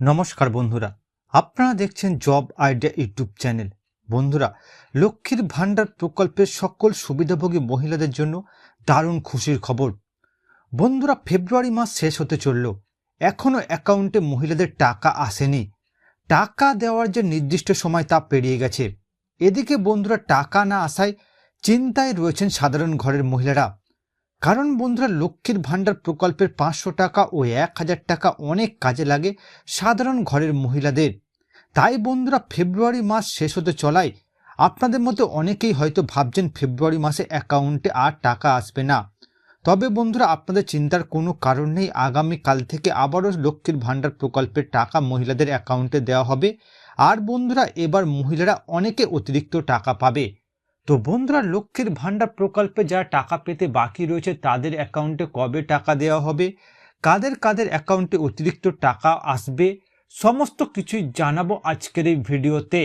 নমস্কার বন্ধুরা, আপনারা দেখছেন জব আইডিয়া ইউটিউব চ্যানেল। বন্ধুরা, লক্ষ্মীর ভাণ্ডার প্রকল্পের সকল সুবিধাভোগী মহিলাদের জন্য দারুণ খুশির খবর। বন্ধুরা, ফেব্রুয়ারি মাস শেষ হতে চলল। এখনও অ্যাকাউন্টে মহিলাদের টাকা আসেনি। টাকা দেওয়ার যে নির্দিষ্ট সময় তা পেরিয়ে গেছে। এদিকে বন্ধুরা, টাকা না আসায় চিন্তায় রয়েছেন সাধারণ ঘরের মহিলারা। কারণ বন্ধুরা, লক্ষ্মীর ভাণ্ডার প্রকল্পের পাঁচশো টাকা ও এক হাজার টাকা অনেক কাজে লাগে সাধারণ ঘরের মহিলাদের। তাই বন্ধুরা, ফেব্রুয়ারি মাস শেষ হতে চলায় আপনাদের মধ্যে অনেকেই হয়তো ভাবছেন ফেব্রুয়ারি মাসে অ্যাকাউন্টে আর টাকা আসবে না। তবে বন্ধুরা, আপনাদের চিন্তার কোনো কারণ নেই। আগামীকাল থেকে আবারও লক্ষ্মীর ভাণ্ডার প্রকল্পের টাকা মহিলাদের অ্যাকাউন্টে দেওয়া হবে। আর বন্ধুরা, এবার মহিলারা অনেকে অতিরিক্ত টাকা পাবে। তো বন্ধুরা, লক্ষ্মীর ভাণ্ডার প্রকল্পে যারা টাকা পেতে বাকি রয়েছে, তাদের অ্যাকাউন্টে কবে টাকা দেওয়া হবে? কাদের কাদের অ্যাকাউন্টে অতিরিক্ত টাকা আসবে? সমস্ত কিছুই জানাব আজকের এই ভিডিওতে।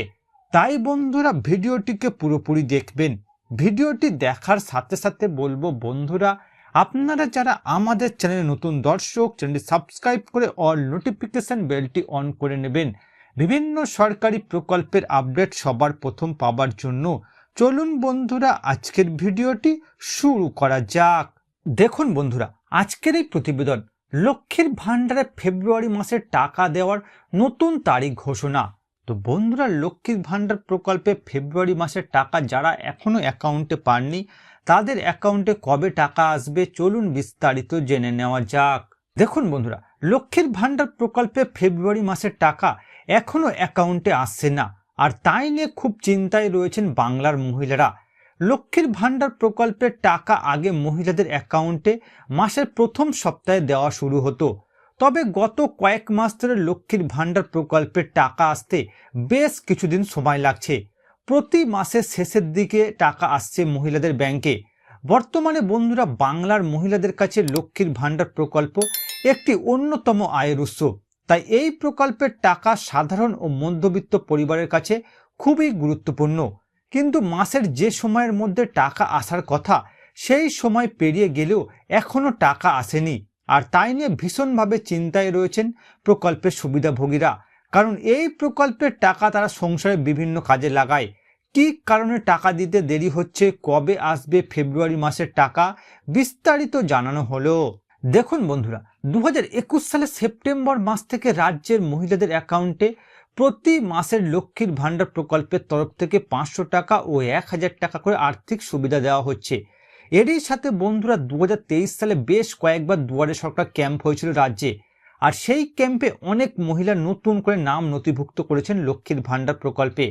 তাই বন্ধুরা, ভিডিওটিকে পুরোপুরি দেখবেন। ভিডিওটি দেখার সাথে সাথে বলব বন্ধুরা, আপনারা যারা আমাদের চ্যানেলে নতুন দর্শক, চ্যানেলটি সাবস্ক্রাইব করে অল নোটিফিকেশান বেলটি অন করে নেবেন। বিভিন্ন সরকারি প্রকল্পের আপডেট সবার প্রথম পাবার জন্য চলুন বন্ধুরা, আজকের ভিডিওটি শুরু করা যাক। দেখুন বন্ধুরা, আজকের এই প্রতিবেদন লক্ষ্মীর ভাণ্ডারে ফেব্রুয়ারি মাসে টাকা দেওয়ার নতুন তারিখ ঘোষণা। তো বন্ধুরা, লক্ষ্মীর ভাণ্ডার প্রকল্পে ফেব্রুয়ারি মাসের টাকা যারা এখনও অ্যাকাউন্টে পাননি, তাদের অ্যাকাউন্টে কবে টাকা আসবে চলুন বিস্তারিত জেনে নেওয়া যাক। দেখুন বন্ধুরা, লক্ষ্মীর ভাণ্ডার প্রকল্পে ফেব্রুয়ারি মাসের টাকা এখনও অ্যাকাউন্টে আসছে না। আর তাই নিয়ে খুব চিন্তায় রয়েছেন বাংলার মহিলারা। লক্ষ্মীর ভাণ্ডার প্রকল্পের টাকা আগে মহিলাদের অ্যাকাউন্টে মাসের প্রথম সপ্তাহে দেওয়া শুরু হতো। তবে গত কয়েক মাস ধরে লক্ষ্মীর ভাণ্ডার প্রকল্পের টাকা আসতে বেশ কিছুদিন সময় লাগছে। প্রতি মাসের শেষের দিকে টাকা আসছে মহিলাদের ব্যাংকে। বর্তমানে বন্ধুরা বাংলার মহিলাদের কাছে লক্ষ্মীর ভাণ্ডার প্রকল্প একটি অন্যতম আয়ের উৎস। তাই এই প্রকল্পের টাকা সাধারণ ও মধ্যবিত্ত পরিবারের কাছে খুবই গুরুত্বপূর্ণ। কিন্তু মাসের যে সময়ের মধ্যে টাকা আসার কথা, সেই সময় পেরিয়ে গেলেও এখনও টাকা আসেনি। আর তাই নিয়ে ভীষণভাবে চিন্তায় রয়েছেন প্রকল্পের সুবিধাভোগীরা। কারণ এই প্রকল্পের টাকা তারা সংসারে বিভিন্ন কাজে লাগায়। কী কারণে টাকা দিতে দেরি হচ্ছে, কবে আসবে, ফেব্রুয়ারি মাসের টাকা, বিস্তারিত জানানো হলো। দেখুন বন্ধুরা দু হাজার একুশ সালে সেপ্টেম্বর মাস থেকে রাজ্যের মহিলাদের অ্যাকাউন্টে প্রতি মাসের লক্ষ্মীর ভাণ্ডার প্রকল্পের তরফ থেকে পাঁচশো টাকা ও এক হাজার টাকা করে আর্থিক সুবিধা দেওয়া হচ্ছে। এরই সাথে বন্ধুরা দু হাজার তেইশ সালে বেশ কয়েকবার দুয়ারে সরকার ক্যাম্প হয়েছিল রাজ্যে, আর সেই ক্যাম্পে অনেক মহিলা নতুন করে নাম নথিভুক্ত করেছেন লক্ষ্মীর ভাণ্ডার প্রকল্পে।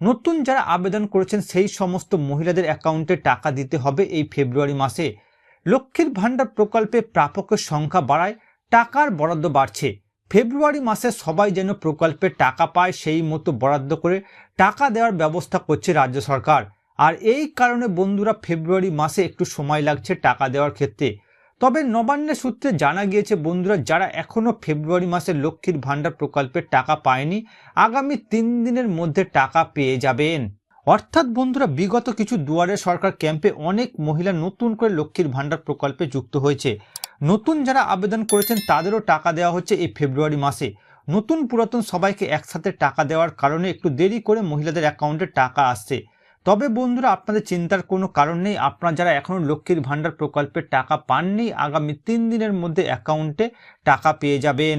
নতুন যারা আবেদন করেছেন, সেই সমস্ত মহিলাদের অ্যাকাউন্টে টাকা দিতে হবে এই ফেব্রুয়ারি মাসে। লক্ষ্মীর ভাণ্ডার প্রকল্পে প্রাপকের সংখ্যা বাড়ায়, টাকার বরাদ্দ বাড়ছে। ফেব্রুয়ারি মাসে সবাই যেন প্রকল্পে টাকা পায়, সেই মতো বরাদ্দ করে টাকা দেওয়ার ব্যবস্থা করছে রাজ্য সরকার। আর এই কারণে বন্ধুরা, ফেব্রুয়ারি মাসে একটু সময় লাগছে টাকা দেওয়ার ক্ষেত্রে। তবে নবান্নের সূত্রে জানা গিয়েছে, বন্ধুরা, যারা এখনও ফেব্রুয়ারি মাসে লক্ষ্মীর ভাণ্ডার প্রকল্পের টাকা পায়নি, আগামী তিন দিনের মধ্যে টাকা পেয়ে যাবেন। অর্থাৎ বন্ধুরা, বিগত কিছু দুয়ারে সরকার ক্যাম্পে অনেক মহিলা নতুন করে লক্ষ্মীর ভাণ্ডার প্রকল্পে যুক্ত হয়েছে। নতুন যারা আবেদন করেছেন, তাদেরও টাকা দেওয়া হচ্ছে এই ফেব্রুয়ারি মাসে। নতুন পুরাতন সবাইকে একসাথে টাকা দেওয়ার কারণে একটু দেরি করে মহিলাদের অ্যাকাউন্টে টাকা আসছে। তবে বন্ধুরা, আপনাদের চিন্তার কোনো কারণ নেই। আপনারা যারা এখনও লক্ষ্মীর ভাণ্ডার প্রকল্পের টাকা পাননি, আগামী তিন দিনের মধ্যে অ্যাকাউন্টে টাকা পেয়ে যাবেন।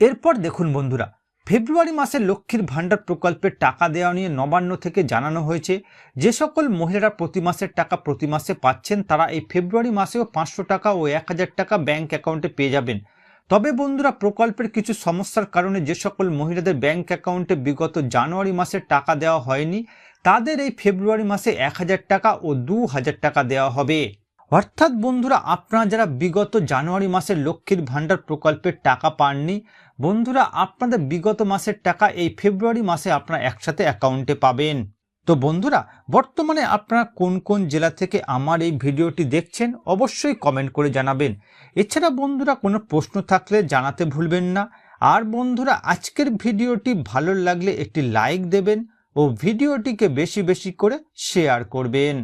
এরপর দেখুন বন্ধুরা ফেব্রুয়ারি মাসে লক্ষ্মীর ভাণ্ডার প্রকল্পের টাকা দেওয়া নিয়ে নবান্ন থেকে জানানো হয়েছে, যে সকল মহিলারা প্রতি মাসের টাকা প্রতি মাসে পাচ্ছেন, তারা এই ফেব্রুয়ারি মাসেও পাঁচশো টাকা ও এক হাজার টাকা ব্যাংক অ্যাকাউন্টে পেয়ে যাবেন। তবে বন্ধুরা, প্রকল্পের কিছু সমস্যার কারণে যে সকল মহিলাদের ব্যাংক অ্যাকাউন্টে বিগত জানুয়ারি মাসে টাকা দেওয়া হয়নি, তাদের এই ফেব্রুয়ারি মাসে এক হাজার টাকা ও দু হাজার টাকা দেওয়া হবে। অর্থাৎ বন্ধুরা, আপনারা যারা বিগত জানুয়ারি মাসে লক্ষ্মীর ভাণ্ডার প্রকল্পের টাকা পাননি বন্ধুরা, আপনাদের বিগত মাসের টাকা এই ফেব্রুয়ারি মাসে আপনারা একসাথে অ্যাকাউন্টে পাবেন। তো বন্ধুরা, বর্তমানে আপনারা কোন কোন জেলা থেকে আমার এই ভিডিওটি দেখছেন, অবশ্যই কমেন্ট করে জানাবেন। এছাড়া বন্ধুরা, কোনো প্রশ্ন থাকলে জানাতে ভুলবেন না। আর বন্ধুরা, আজকের ভিডিওটি ভালো লাগলে একটি লাইক দেবেন ও ভিডিওটিকে বেশি বেশি করে শেয়ার করবেন।